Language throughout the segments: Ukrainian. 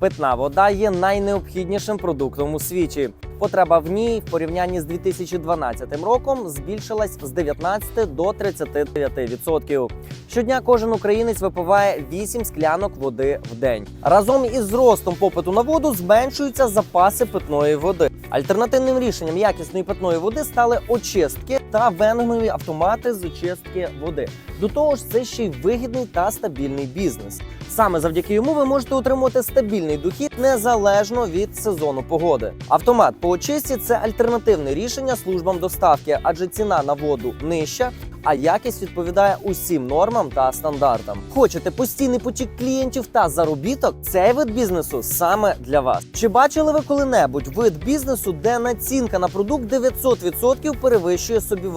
Питна вода є найнеобхіднішим продуктом у світі. Потреба в ній в порівнянні з 2012 роком збільшилась з 19 до 39%. Щодня кожен українець випиває 8 склянок води в день. Разом із зростом попиту на воду зменшуються запаси питної води. Альтернативним рішенням якісної питної води стали очистки та венгнові автомати з очистки води. До того ж, це ще й вигідний та стабільний бізнес. Саме завдяки йому ви можете отримувати стабільний дохід незалежно від сезону погоди. Автомат по очистці це альтернативне рішення службам доставки, адже ціна на воду нижча. А якість відповідає усім нормам та стандартам. Хочете постійний потік клієнтів та заробіток? Цей вид бізнесу саме для вас. Чи бачили ви коли-небудь вид бізнесу, де націнка на продукт 900% перевищує собі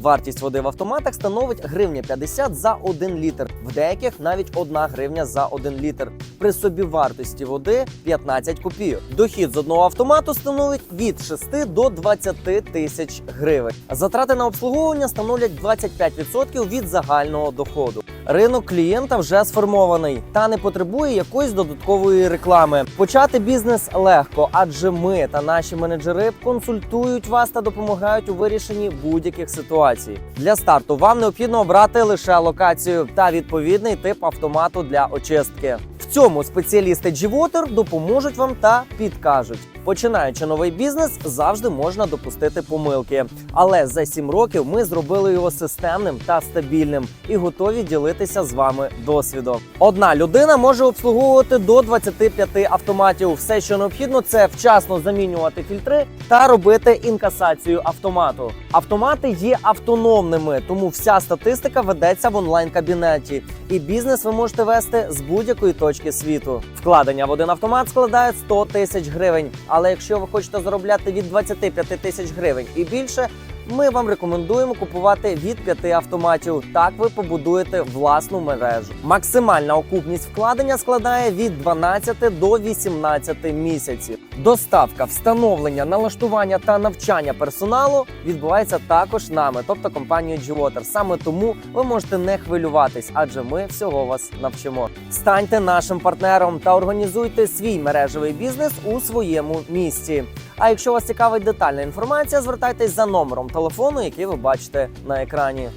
вартість? Води в автоматах становить гривня 50 за 1 літр. В деяких навіть 1 гривня за 1 літр. При собі вартості води 15 копійок. Дохід з одного автомату становить від 6 до 20 тисяч гривень. Затрати на обслуговування становлять 25% від загального доходу. Ринок клієнта вже сформований та не потребує якоїсь додаткової реклами. Почати бізнес легко, адже ми та наші менеджери консультують вас та допомагають у вирішенні будь-яких ситуацій. Для старту вам необхідно обрати лише локацію та відповідний тип автомату для очистки. В цьому спеціалісти G-Water допоможуть вам та підкажуть. Починаючи новий бізнес, завжди можна допустити помилки. Але за 7 років ми зробили його системним та стабільним і готові ділитися з вами досвідом. Одна людина може обслуговувати до 25 автоматів. Все, що необхідно, це вчасно замінювати фільтри та робити інкасацію автомату. Автомати є автономними, тому вся статистика ведеться в онлайн кабінеті, і бізнес ви можете вести з будь-якої точки світу. Вкладення в один автомат складає 100 тисяч гривень. Але якщо ви хочете заробляти від 25 тисяч гривень і більше, ми вам рекомендуємо купувати від 5 автоматів. Так ви побудуєте власну мережу. Максимальна окупність вкладення складає від 12 до 18 місяців. Доставка, встановлення, налаштування та навчання персоналу відбувається також нами, тобто компанією G-Water. Саме тому ви можете не хвилюватись, адже ми всього вас навчимо. Станьте нашим партнером та організуйте свій мережевий бізнес у своєму місті. А якщо вас цікавить детальна інформація, звертайтесь за номером телефону, який ви бачите на екрані.